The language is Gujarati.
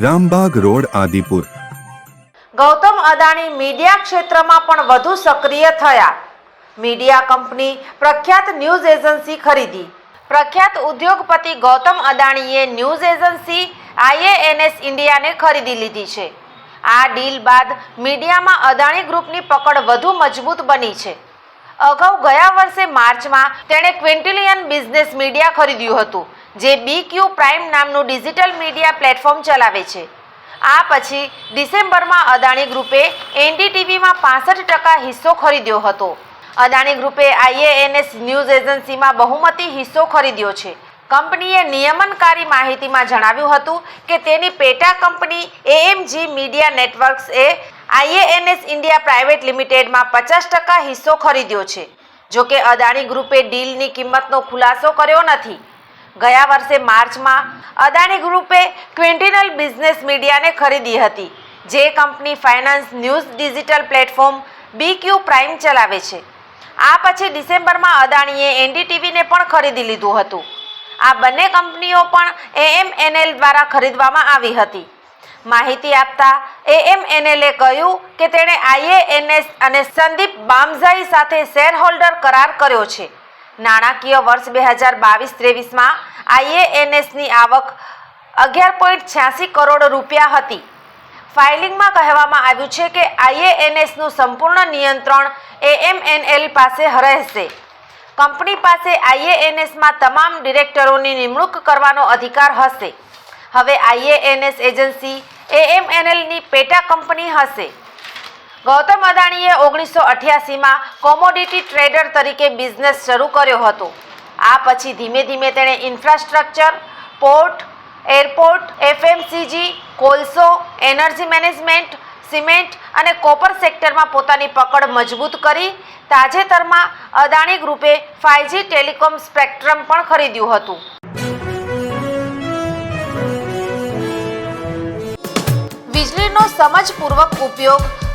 Rambag road, Adipur. Gautam Adani media ક્ષેત્રમાં પણ વધુ સક્રિય થયા. મીડિયા કંપની પ્રખ્યાત ન્યૂઝ એજન્સી ખરીદી. પ્રખ્યાત ઉદ્યોગપતિ ગૌતમ અદાણીએ ન્યૂઝ એજન્સી આઈએએનએસ ઇન્ડિયાને ખરીદી લીધી છે. આ ડીલ બાદ મીડિયામાં અદાણી ગ્રુપની પકડ વધુ મજબૂત બની છે. અગાઉ ગયા વર્ષે માર્ચમાં તેણે ક્વિન્ટિલિયન બિઝનેસ મીડિયા ખરીદ્યું હતું. જે બી ક્યુ પ્રાઇમ નામનું ડિજિટલ મીડિયા પ્લેટફોર્મ ચલાવે છે. આ પછી ડિસેમ્બરમાં અદાણી ગ્રુપે એનડીટીવીમાં પાસઠ ટકા હિસ્સો ખરીદ્યો હતો. અદાણી ગ્રુપે આઈએએનએસ ન્યૂઝ એજન્સીમાં બહુમતી હિસ્સો ખરીદ્યો છે. કંપનીએ નિયમનકારી માહિતીમાં જણાવ્યું હતું કે તેની પેટા company AMG media networks IANS India private લિમિટેડમાં પચાસ ટકા હિસ્સો ખરીદ્યો છે. જોકે અદાણી ગ્રુપે ડીલની કિંમતનો ખુલાસો કર્યો નથી. ગયા વર્ષે માર્ચમાં અદાણી ગ્રુપે ક્વિન્ટિનલ બિઝનેસ મીડિયાને ખરીદી હતી, જે company finance news digital platform B Q prime ચલાવે છે. આ પછી ડિસેમ્બરમાં અદાણીએ એનડીટીવીને પણ ખરીદી લીધું હતું. આ બંને કંપનીઓ પણ એએમએનએલ દ્વારા ખરીદવામાં આવી હતી. માહિતી આપતા એએમએનએલે કહ્યું કે તેણે આઈએએનએસ અને સંદીપ બામઝાઈ સાથે શેર હોલ્ડર કરાર કર્યો છે. નાણાકીય વર્ષ બે હજાર બાવીસ ત્રેવીસમાં આઈએએનએસની આવક અગિયાર પોઈન્ટ છ્યાસી કરોડ રૂપિયા હતી. ફાઇલિંગમાં કહેવામાં આવ્યું છે કે આઈએએનએસનું સંપૂર્ણ નિયંત્રણ એએમએનએલ પાસે રહેશે. કંપની પાસે આઈએએનએસમાં તમામ ડિરેક્ટરોની નિમણૂક કરવાનો અધિકાર હશે. હવે આઈએએનએસ એજન્સી એએમએનએલની પેટા કંપની હશે. ગૌતમ અદાણીએ ઓગણીસો અઠ્યાસીમાં કોમોડિટી ટ્રેડર તરીકે બિઝનેસ શરૂ કર્યો હતો. આ પછી ધીમે ધીમે તેણે ઇન્ફ્રાસ્ટ્રક્ચર પોર્ટ એરપોર્ટ એફએમસીજી કોલસો એનર્જી મેનેજમેન્ટ સિમેન્ટ અને કોપર સેક્ટરમાં પોતાની પકડ મજબૂત કરી તાજેતરમાં અદાણી ગ્રુપે ફાઇવજી ટેલિકોમ સ્પેક્ટ્રમ પણ ખરીદ્યું હતું. વીજળીનો સમજપૂર્વક ઉપયોગ